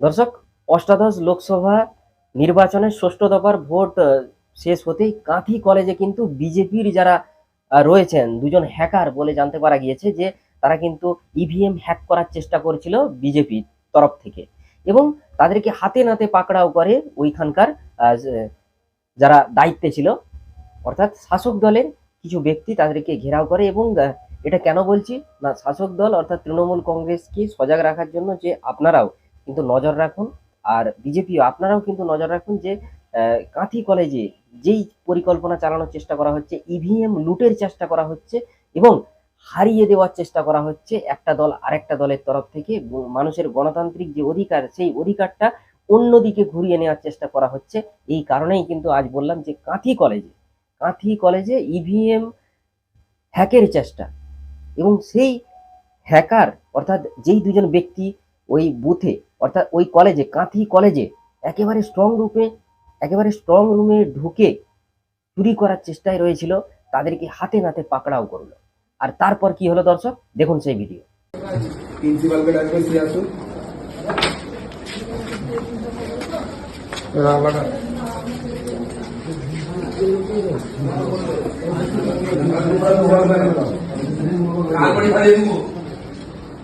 দর্শক, অষ্টাদশ লোকসভা নির্বাচনের ষষ্ঠ দফার ভোট শেষ হতেই কাঁথি কলেজে কিন্তু বিজেপির যারা রয়েছেন, দুজন হ্যাকার বলে জানতে পারা গিয়েছে যে তারা কিন্তু ইভিএম হ্যাক করার চেষ্টা করেছিল বিজেপির তরফ থেকে এবং তাদেরকে হাতে নাতে পাকড়াও করে ওইখানকার যারা দায়িত্বে ছিল, অর্থাৎ শাসক দলের কিছু ব্যক্তি তাদেরকে ঘেরাও করে এবং এটা কেন বলছি? না, শাসক দল অর্থাৎ তৃণমূল কংগ্রেসকে সজাগ রাখার জন্য যে আপনারাও কিন্তু নজর রাখুন। আর বিজেপিও, আপনারাও কিন্তু নজর রাখুন যে কাঁথি কলেজে যেই পরিকল্পনা চালানোর চেষ্টা করা হচ্ছে ইভিএম লুটের চেষ্টা করা হচ্ছে এবং হারিয়ে দেওয়ার চেষ্টা করা হচ্ছে একটা দল আরেকটা দলের তরফ থেকে মানুষের গণতান্ত্রিক যে অধিকার, সেই অধিকারটা অন্যদিকে ঘুরিয়ে নেওয়ার চেষ্টা করা হচ্ছে। এই কারণেই কিন্তু আজ বললাম যে, কাঁথি কলেজে কাঁথি কলেজে ইভিএম হ্যাকের চেষ্টা এবং সেই হ্যাকার অর্থাৎ যেই দুজন ব্যক্তি ওই বুথে অর্থাৎ ওই কলেজে কাঁথি কলেজে একেবারে স্ট্রং রূপে একেবারে স্ট্রং রুমে ঢুকে চুরি করার চেষ্টায় রয়েছিল তাদেরকে হাতে নাতে পাকড়াও করল। আর তারপর কি হলো দর্শক? দেখুন সেই ভিডিও প্রিন্সিপালকে ডাকবে সে আসুন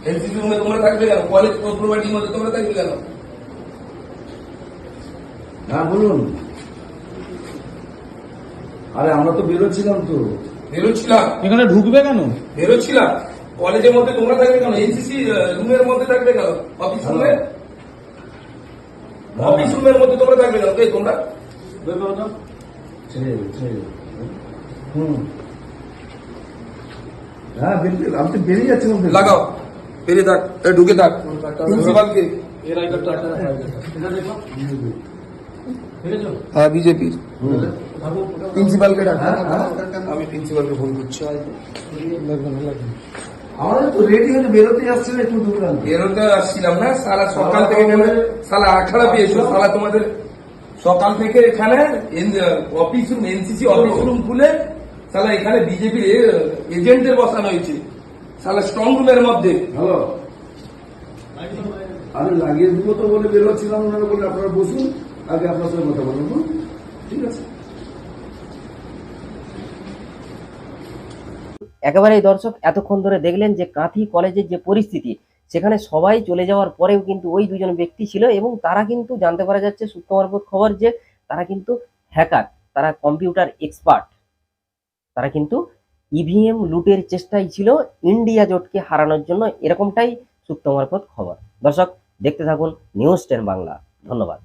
এনসিপি মধ্যে তোমরা থাকবে কেন? কলেজ প্রপার্টির মধ্যে তোমরা থাকবে কেন? হ্যাঁ বলুন। আরে আমরা তো বেরোচ্ছিলাম তো। বেরোচ্ছিলাম। এখানে ঢুকবে কেন? বেরোচ্ছিলাম। কলেজের মধ্যে তোমরা থাকবে কেন? এনসিসি রুমের মধ্যে থাকবে কেন? অফিস রুমে অফিস রুমের মধ্যে তোমরা থাকবে কেন? কে তোমরা? হ্যাঁ বেরিয়ে আমি তো বেরিয়ে যাচ্ছিলাম লাগাও। বেরিয়ে থাক ঢুকে থাক। প্রিন্সিপালকে। হ্যাঁ বিজেপির। প্রিন্সিপালকে ডাক। হ্যাঁ, হ্যাঁ। আমি প্রিন্সিপালকে ফোন করছি আমাদের তো রেডি হয়ে বেরোতে যাচ্ছে না একটু বেরোতে আসছিলাম না। সালা সকাল থেকে এখানে সালা আখাড়া পেয়েছ। সালা তোমাদের সকাল থেকে এখানে office room NCC office room খুলে সালা এখানে বিজেপির এজেন্টদের বসানো হয়েছে। সালা স্ট্রং রুমের মধ্যে। হ্যালো। আমি লাগিয়ে দিব তো বলে বেরোচ্ছিলাম ওনারা বলে আপনারা বসুন আগে আপনার সঙ্গে কথা বলুন ঠিক আছে। একেবারেই দর্শক এতক্ষণ ধরে দেখলেন যে কাঁথি কলেজের যে পরিস্থিতি সেখানে সবাই চলে যাওয়ার পরেও কিন্তু ওই দুজন ব্যক্তি ছিল এবং তারা কিন্তু জানতে পারা যাচ্ছে সূত্র মারফত খবর যে তারা কিন্তু হ্যাকার তারা কম্পিউটার এক্সপার্ট তারা কিন্তু ইভিএম লুটের চেষ্টাই ছিল ইন্ডিয়া জোটকে হারানোর জন্য, এরকমটাই সুপ্ত মারফত খবর। দর্শক, দেখতে থাকুন নিউজ টেন বাংলা ধন্যবাদ।